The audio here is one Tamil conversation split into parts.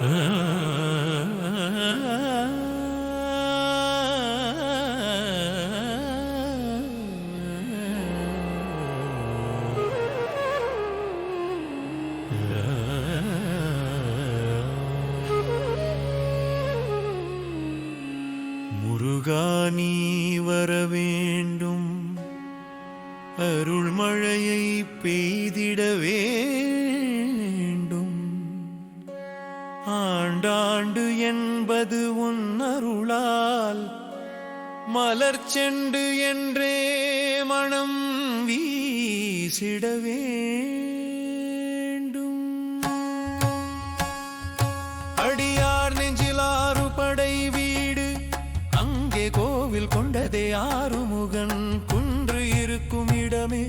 முருகா நீ வர வேண்டும். அருள் மழையை பெய்திட வேண்டும் ஆண்டாண்டு என்பது உன் அருளால் மலர் செண்டு என்றே மனம் வீசிடவே அடியார் நெஞ்சிலாறு படை வீடு அங்கே கோவில் கொண்டதே ஆறுமுகன். குன்று இருக்கும் இடமே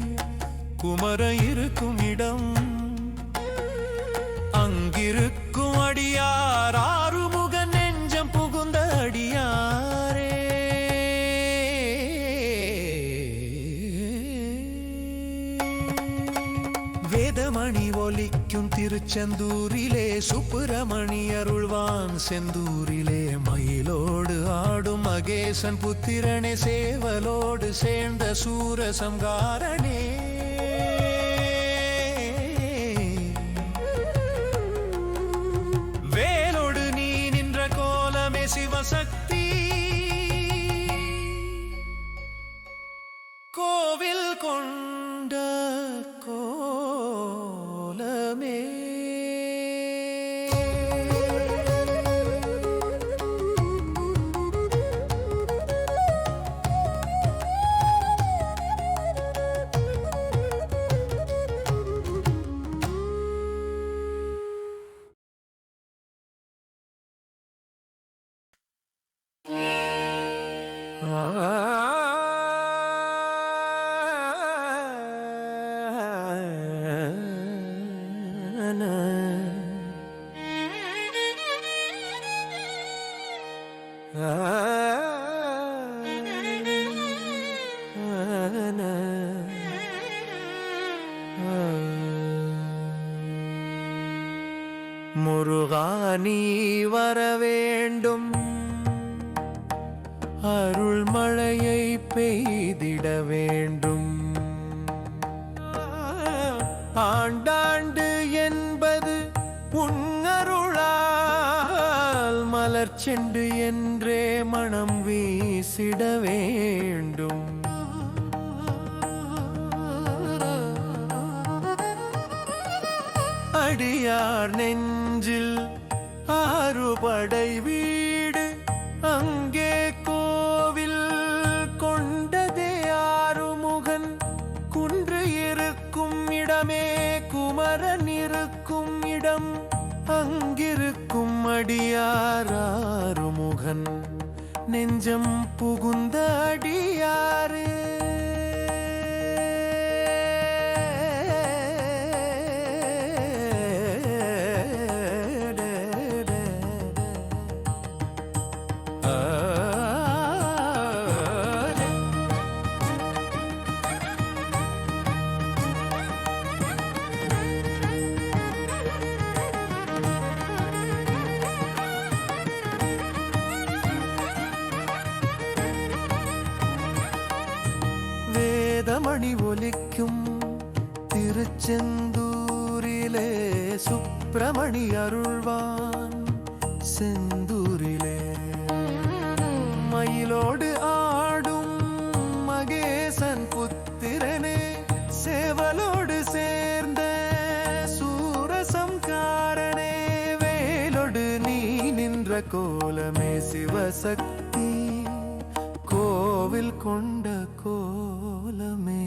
குமர இருக்கும் இடம். அடியார் ஆறுமுக நெஞ்சம் புகுந்த அடியாரே. வேதமணி ஒலிக்கும் திருச்செந்தூரிலே சுப்பிரமணி அருள்வான் செந்தூரிலே மயிலோடு ஆடும் மகேசன் புத்திரனே சேவலோடு சேர்ந்த சூரசங்காரனே முருகா நீ வர வேண்டும். அருள் மழையை பெய்திட வேண்டும். ஆண்டாண்டு என்பது உன்னருளால் மலர்ச்செண்டு என்றே மனம் வீசிட வேண்டும். அடியார் நெஞ்சில் ஆறுபடை வீ அங்கிருக்கும் அடியார் ஆறுமுகன். நெஞ்சம் புகுந்த அடியார் வேதமணி ஒலிக்கும் திருச்செந்தூரிலே சுப்பிரமணி அருள்வான். செந்தூரிலே மயிலோடு ஆடும் மகேசன் புத்திரனே சேவலோடு சேர்ந்த சூரசம்காரனே வேலோடு நீ நின்ற கோலமே சிவசக்தி. கோவில் கொண்ட கோலமே